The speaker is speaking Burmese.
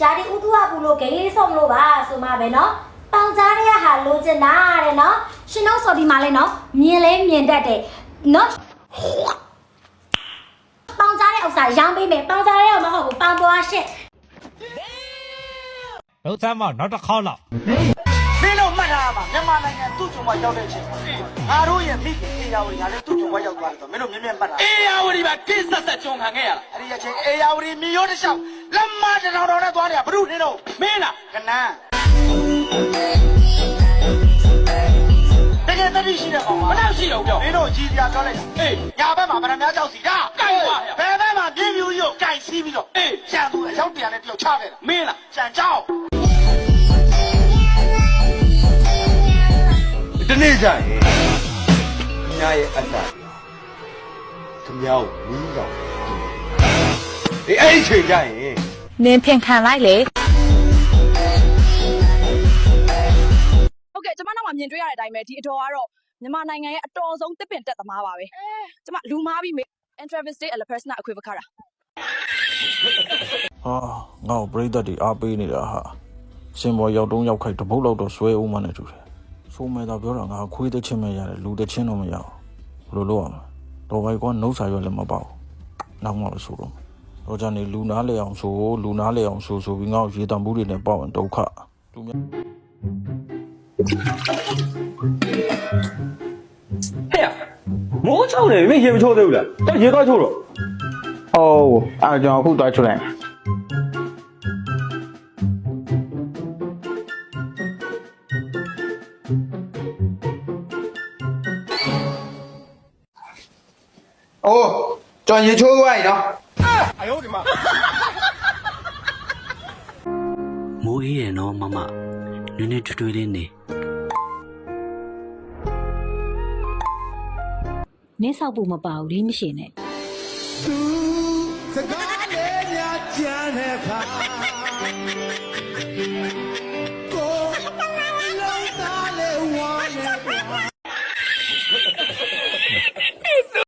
ရှာဒီဥတုဝဘူးလို့ဂိမ်းလေးဆုံးလို့ပါဆိုမှပဲနော်ပေါင်ကြားတဲ့ဟာလိုချင်တာတဲ့နော်ရှင်တို့ဆိုဒီမှာလဲနော်မြင်လဲမြင်တတ်တယ်နော်ပေါင်ကြားတဲ့ဥစ္စာရောင်းပေးမယ်ပေါင်ကြားတဲ့ကမဟုတ်ဘူးပေါင်ပွားရှစ်လုံးစမ်းမနောက်တစ်ခေါက်လောက်မင်းတို့မှတ်ထားရမှာမြန်မာနိုင်ငံသူ့ချုံမရောက်တဲ့အချိန်မှာငါတို့ရဲ့မိခင်အေယာဝတီငါလည်းသူ့ချုံမရောက်သွားတယ်ဆိုမင်းတို့မြင်မြင်မှတ်ထားအေးရဝတီမှာကိစ္စဆက်ကြုံခံခဲ့ရတာအဲ့ဒီအချိန်အေယာဝတီမြေရိုးတစ်လျှောက်လ က်မတစ်ထောင်ထောင်နဲ့သွားနေတာဘုရုနေတော့မင်းလားကနန်းတကယ်တတိရှိတဲ့ကောင်မကနောက်ရှိတော့ပြောမင်းတို့ကြီးပြပြောလိုက်တာအေးညာဘက်မှာဗရမများကြောက်စီဒါကိုက်ပါဗျာဘယ်ဘက်မှာပြင်းပြူကြီးကိုကြိုက်စီးပြီးတော့အေးကျန်သူအရောက်တရာနဲ့တယောက်ချခဲ့တာမင်းလားကျန်ကြောက်ဒီနေ့ကျရင်ခင်ဗျားရဲ့အတ္တခင်ဗျားကိုမီးတော့အေးအဲ့ဒီချိန်ကျရင် နင်းဖြင်ခံလိုက်လေဟုတ်ကဲ့ကျမနောက်မှာမြင်တွေ့ရတဲ့အတိုင်းပဲဒီအတော်ကတော့မြန်မာနိုင်ငံရဲ့အတော်ဆုံးတစ်ပင်တက်သမားပါပဲကျမလူမားပြီးမေ Intravistate Alepersona equivocata ဟာငါ့ကိုပြိတ္တတွေအားပေးနေတာဟာစင်ပေါ်ရောက်တုံးရောက်ခိုက်တပုတ်လောက်တော့ဆွဲဦးမနဲ့တူတယ်ဆိုးမဲသာပြောတာငါခွေးတဲ့ချင်းပဲရတယ်လူတဲ့ချင်းတော့မရဘူးဘယ်လိုလုပ်ရမလဲတော့ဘိုင်ကနှုတ်စာရွက်လည်းမပေါ့နောက်မှလည်းဆိုတော့ တော့ကြနေလူနာလေအောင်ဆိုလူနာလေအောင်ဆိုဆိုပြီးငါ့ကိုရေတံဘူးတွေနဲ့ပေါ့ရင်ဒုက္ခသူများဟဲ့မိုးချုံနေပြီရေမချိုးသေးဘူးလားတော့ရေတော့ချိုးတော့哦，啊，ကျွန်တော်အခုသွားထုတ်လိုက်မယ်။အိုးကျွန်တော် ရေချိုးသွားပြီနော်မိုးအေးရနော်မမနည်းနည်းထွေးထွေးလေးနေနင်းဆောက်ဖို့မပါဘူးလေးမရှိနဲ့စကားလေးများကြမ်းတဲ့ခါ